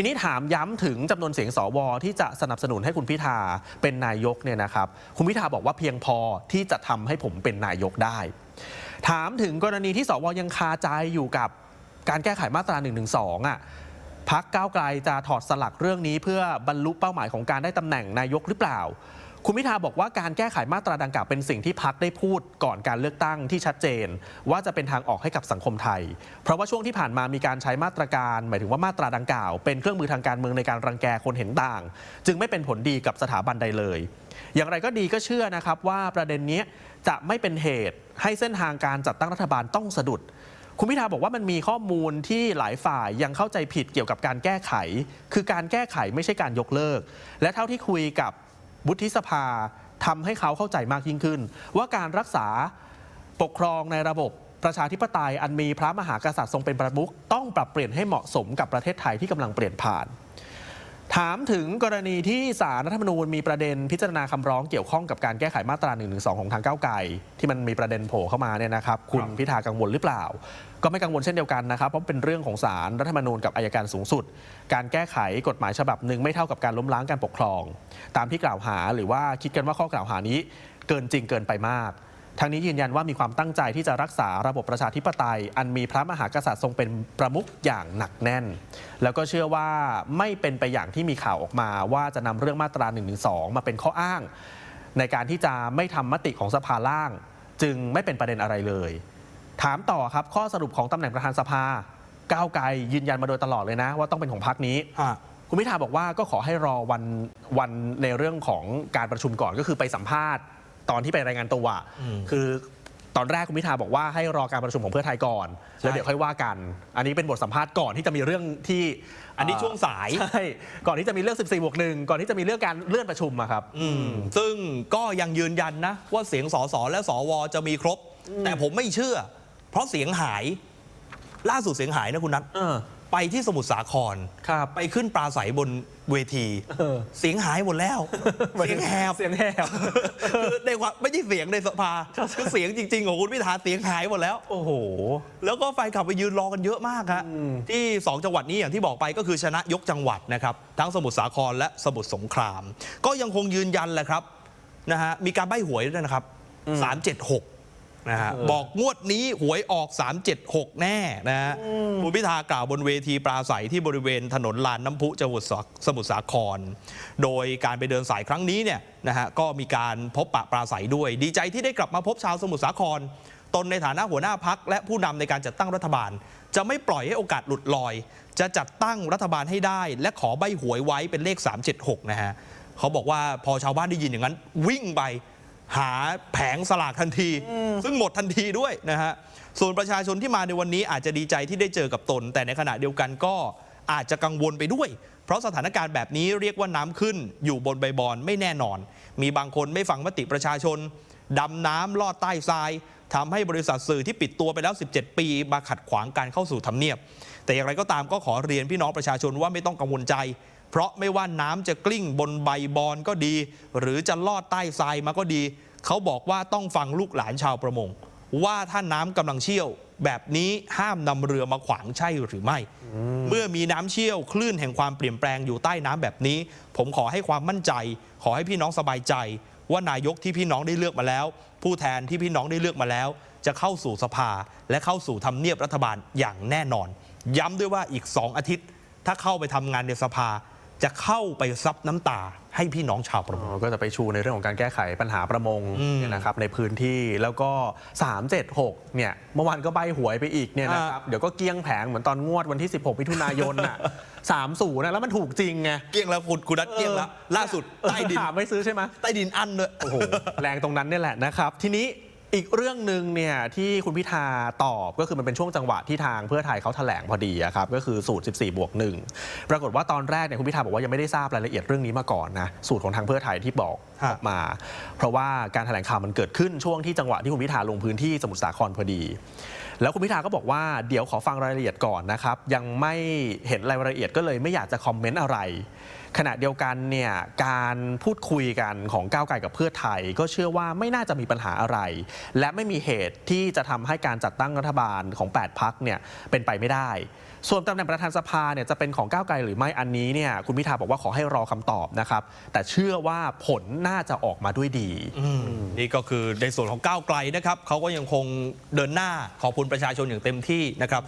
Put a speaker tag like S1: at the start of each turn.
S1: ทีนี้ถามย้ำถึงจำนวนเสียงสวที่จะสนับสนุนให้คุณพิธาเป็นนายกเนี่ยนะครับ คุณพิธาบอกว่าเพียงพอที่จะทำให้ผมเป็นนายกได้ ถามถึงกรณีที่สวยังคาใจอยู่กับการแก้ไขมาตรา1นึอะพักก้าวไกลจะถอดสลักเรื่องนี้เพื่อบรรลุเป้าหมายของการได้ตำแหน่งนายกหรือเปล่า คุณพิธาบอกว่าการแก้ไขมาตราดังกล่าวเป็นสิ่งที่พักได้พูดก่อนการเลือกตั้งที่ชัดเจน ว่าจะเป็นทางออกให้กับสังคมไทย เพราะว่าช่วงที่ผ่านมามีการใช้มาตรการ หมายถึงว่ามาตราดังกล่าว เป็นเครื่องมือทางการเมืองในการรังแกคนเห็นต่าง จึงไม่เป็นผลดีกับสถาบันใดเลย อย่างไรก็ดีก็เชื่อนะครับว่าประเด็นนี้จะไม่เป็นเหตุให้เส้นทางการจัดตั้งรัฐบาลต้องสะดุดคุณพิธาบอกว่ามันมีข้อมูลที่หลายฝ่ายยังเข้าใจผิดเกี่ยวกับการแก้ไข คือการแก้ไขไม่ใช่การยกเลิก และเท่าที่คุยกับ วุฒิสภาทำให้เขาเข้าใจมากยิ่งขึ้น ว่าการรักษาปกครองในระบบประชาธิปไตยอันมีพระมหากษัตริย์ทรงเป็นประมุขต้องปรับเปลี่ยนให้เหมาะสมกับประเทศไทยที่กำลังเปลี่ยนผ่าน ถามถึงกรณีที่สารรัฐธรรมนูญมีประเด็นพิจารณาคำร้องเกี่ยวข้องกับการแก้ไขมาตรา1นึของทางก้าวไกลที่มันมีประเด็นโผล่เข้ามาเนี่ยนะครับ คุณพิธากังวลหรือเปล่า ก็ไม่กังวลเช่นเดียวกันนะครับ เพราะเป็นเรื่องของสารรัฐธรรมนูญกับอายการสูงสุด การแก้ไขกฎหมายฉบับหนึ่งไม่เท่ากับการล้มล้างการปกครอง ตามที่กล่าวหาหรือว่าคิดกันว่าข้อกล่าวหานี้เกินจริงเกินไปมาก ทางนี้ยืนยันว่ามีความตั้งใจที่จะรักษาระบบประชาธิปไตย อันมีพระมหากษัตริย์ทรงเป็นประมุขอย่างหนักแน่น แล้วก็เชื่อว่าไม่เป็นไปอย่างที่มีข่าวออกมา ว่าจะนำเรื่องมาตรา1นึมาเป็นข้ออ้าง ในการที่จะไม่ทำมติของสภาล่าง จึงไม่เป็นประเด็นอะไรเลย ถามต่อครับข้อสรุปของตำแหน่งประธานสภา ก้าวไกลยืนยันมาโดยตลอดเลยนะ ว่าต้องเป็นของพรรคนี้
S2: ฮะ
S1: คุณพิธาบอกว่าก็ขอให้รอวันวันในเรื่องของการประชุมก่อนก็คือไปสัมภาษณ์ ตอนที่ไปรายงานตัวอะคือตอนแรกคุณพิธาบอกว่าให้รอการประชุมของเพื่อไทยก่อน แล้วเดี๋ยวค่อยว่ากัน อันนี้เป็นบทสัมภาษณ์ก่อนที่จะมีเรื่องที่
S2: อันนี้ช่วงสาย
S1: ใช่ก่อนที่จะมีเรื่อง 14บวกหนึ่งก่อนที่จะมีเรื่องการเลื่อนประชุมอะครับ
S2: อืมซึ่งก็ยังยืนยันนะ ว่าเสียงสสและสวจะมีครบ แต่ผมไม่เชื่อ เพราะเสียงหาย ล่าสุดเสียงหายนะคุณนัท
S1: เออ
S2: ไปที่สมุทรสาคร
S1: ครับ
S2: ไปขึ้นปราศัยบนเวที
S1: เออ
S2: เสียงหายหมดแล้ว เสียงแหบ
S1: เสียงแหบ
S2: คือในว่าไม่ใช่เสียงในสภาคือเสียงจริง ๆ ของคุณพิธาเสียงหายหมดแล้ว
S1: โอ้โห
S2: แล้วก็แฟนคลับไปยืนรอกันเยอะมากฮะที่ 2 จังหวัดนี้อย่างที่บอกไปก็คือชนะยกจังหวัดนะครับ ทั้งสมุทรสาครและสมุทรสงคราม ก็ยังคงยืนยันแหละครับนะฮะมีการใบ้หวยด้วยนะครับ 376 นะฮะ
S1: เออ
S2: บอกงวดนี้หวยออก 376 แน่นะฮะคุณพิธากล่าวบนเวทีปราศัยที่บริเวณถนนลานน้ำพุจังหวัดสมุทรสาคร โดยการไปเดินสายครั้งนี้เนี่ยนะฮะก็มีการพบปะปราศัยด้วย ดีใจที่ได้กลับมาพบชาวสมุทรสาคร ตนในฐานะหัวหน้าพักและผู้นำในการจัดตั้งรัฐบาล จะไม่ปล่อยให้โอกาสหลุดลอย จะจัดตั้งรัฐบาลให้ได้ และขอใบหวยไว้เป็นเลข 376 นะฮะเขาบอกว่าพอชาวบ้านได้ยินอย่างนั้นวิ่งไป หาแผงสลากทันที ซึ่งหมดทันทีด้วยนะฮะส่วนประชาชนที่มาในวันนี้อาจจะดีใจที่ได้เจอกับตน แต่ในขณะเดียวกันก็อาจจะกังวลไปด้วย เพราะสถานการณ์แบบนี้เรียกว่าน้ำขึ้นอยู่บนใบบอนไม่แน่นอน มีบางคนไม่ฟังมติประชาชนดำน้ำลอดใต้ทรายทำให้บริษัทสื่อที่ปิดตัวไปแล้ว 17 ปี มาขัดขวางการเข้าสู่ทำเนียบ แต่อย่างไรก็ตามก็ขอเรียนพี่น้องประชาชนว่าไม่ต้องกังวลใจ เพราะไม่ว่าน้ำจะกลิ้งบนใบบอนก็ดี หรือจะลอดใต้ทรายมาก็ดี เขาบอกว่าต้องฟังลูกหลานชาวประมง ว่าถ้าน้ำกำลังเชี่ยว แบบนี้ห้ามนำเรือมาขวางใช่หรือไม่ เมื่อมีน้ำเชี่ยวคลื่นแห่งความเปลี่ยนแปลงอยู่ใต้น้ำแบบนี้ ผมขอให้ความมั่นใจ ขอให้พี่น้องสบายใจ ว่านายกที่พี่น้องได้เลือกมาแล้ว ผู้แทนที่พี่น้องได้เลือกมาแล้ว จะเข้าสู่สภาและเข้าสู่ทำเนียบรัฐบาลอย่างแน่นอน ย้ำด้วยว่าอีก2อาทิตย์ ถ้าเข้าไปทำงานในสภา จะเข้าไปซับน้ำตาให้พี่น้องชาวประมง
S1: อ๋อก็จะไปชูในเรื่องของการแก้ไขปัญหาประมง
S2: อืม
S1: เนี่ยนะครับในพื้นที่แล้วก็ 376เนี่ยเมื่อวานก็ใบหวยไปอีกเนี่ยนะครับเดี๋ยวก็เกลี้ยงแผงเหมือนตอนงวดวันที่ 16มิถุนายนน่ะ30นะแล้วมันถูกจริงไง
S2: เกลี้ยงแล้วคุณคุณนัดเกลี้ยงแล้วล่าสุดใต้ดิน
S1: ถามไม่ซื้อใช่ไหม
S2: ใต้ดินอันด้วย
S1: โอ้โหแรงตรงนั้นเนี่ยแหละนะครับทีนี้ อีกเรื่องหนึ่งเนี่ยที่คุณพิธาตอบก็คือมันเป็นช่วงจังหวะที่ทางเพื่อไทยเขาแถลงพอดีครับก็คือสูตร 14 บวกหนึ่งปรากฏว่าตอนแรกเนี่ยคุณพิธาบอกว่ายังไม่ได้ทราบรายละเอียดเรื่องนี้มาก่อนนะสูตรของทางเพื่อไทยที่บอกออกมา เพราะว่าการแถลงข่าวมันเกิดขึ้นช่วงที่จังหวะที่คุณพิธาลงพื้นที่สมุทรสาครพอดี แล้วคุณพิธาก็บอกว่าเดี๋ยวขอฟังรายละเอียดก่อนนะครับยังไม่เห็นรายละเอียดก็เลยไม่อยากจะคอมเมนต์อะไร ขณะเดียวกันเนี่ยการพูดคุยกันของก้าวไกลกับเพื่อไทย ก็เชื่อว่าไม่น่าจะมีปัญหาอะไร และไม่มีเหตุที่จะทำให้การจัดตั้งรัฐบาลของ 8 พักเนี่ยเป็นไปไม่ได้ ส่วนตำแหน่งประธานสภาเนี่ยจะเป็นของก้าวไกลหรือไม่อันนี้เนี่ยคุณพิธาบอกว่าขอให้รอคำตอบนะครับแต่เชื่อว่าผลน่าจะออกมาด้วยดี
S2: นี่ก็คือในส่วนของก้าวไกลนะครับเขาก็ยังคงเดินหน้าขอบคุณประชาชนอย่างเต็มที่นะครับ